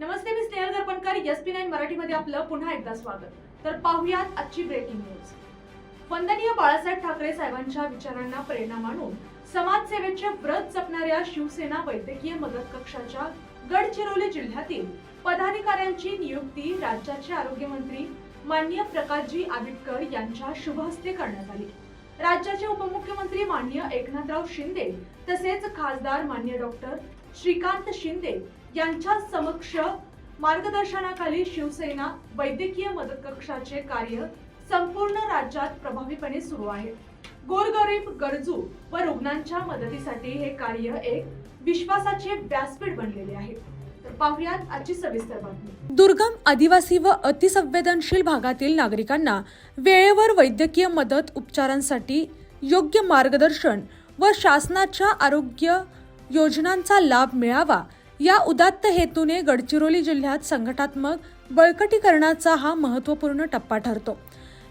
नमस्ते मी Snehal Garpankar S P nine मराठीमध्ये आपलं पुन्हा एकदा स्वागत. तर पाहुयात आजची ब्रेकिंग न्यूज वंदनीय बाळासाहेब ठाकरे साहेबांच्या विचारांना प्रेरणा मानून समाजसेवेचे व्रत जपणाऱ्या शिवसेना वैद्यकीय मदत कक्षाच्या गडचिरोली जिल्ह्यातील पदाधिकाऱ्यांची नियुक्ती राज्याचे आरोग्यमंत्री माननीय प्रकाशजी आबिटकर यांच्या शुभ हस्ते करण्यात आली. राज्याचे उपमुख्यमंत्री माननीय एकनाथराव शिंदे तसेच खासदार मान्य डॉक्टर श्रीकांत शिंदे यांच्या समक्ष मार्गदर्शनाखाली शिवसेना वैद्यकीय मदत कक्षाचे कार्य संपूर्ण राज्यात प्रभावीपणे सुरू आहे. गोरगरीब गरजू व रुग्णांच्या मदतीसाठी हे कार्य एक विश्वासाचे व्यासपीठ बनलेले आहे. आजची दुर्गम आदिवासी व अतिसंवेदनशील भागातील नागरिकांना वेळेवर वैद्यकीय मदत उपचारांसाठी योग्य मार्गदर्शन व शासनाच्या आरोग्य योजनांचा लाभ मिळावा या उदात्त हेतूने गडचिरोली जिल्ह्यात संघटात्मक बळकटीकरणाचा हा महत्त्वपूर्ण टप्पा ठरतो.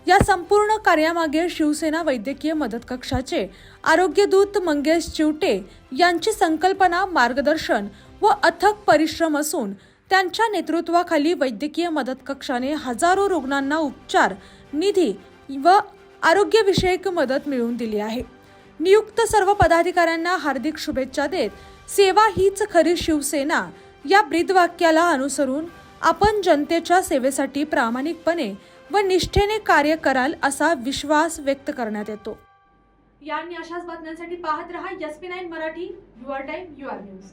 या संपूर्ण कार्यामागे शिवसेना वैद्यकीय मदत कक्षाचे आरोग्यदूत मंगेश चिवटे यांची संकल्पना मार्गदर्शन व अथक परिश्रम असून त्यांच्या नेतृत्वाखाली वैद्यकीय मदत कक्षाने हजारो रुग्णांना उपचार निधी व आरोग्यविषयक मदत मिळवून दिली आहे. नियुक्त सर्व पदाधिकाऱ्यांना हार्दिक शुभेच्छा देत सेवा हीच खरी शिवसेना या ब्रीदवाक्याला अनुसरून आपण जनतेच्या सेवेसाठी प्रामाणिकपणे व निष्ठेने कार्य कराल असा विश्वास व्यक्त करण्यात येतो. या अशाच बातम्यांसाठी पाहत रहा S P nine Marathi your time your news.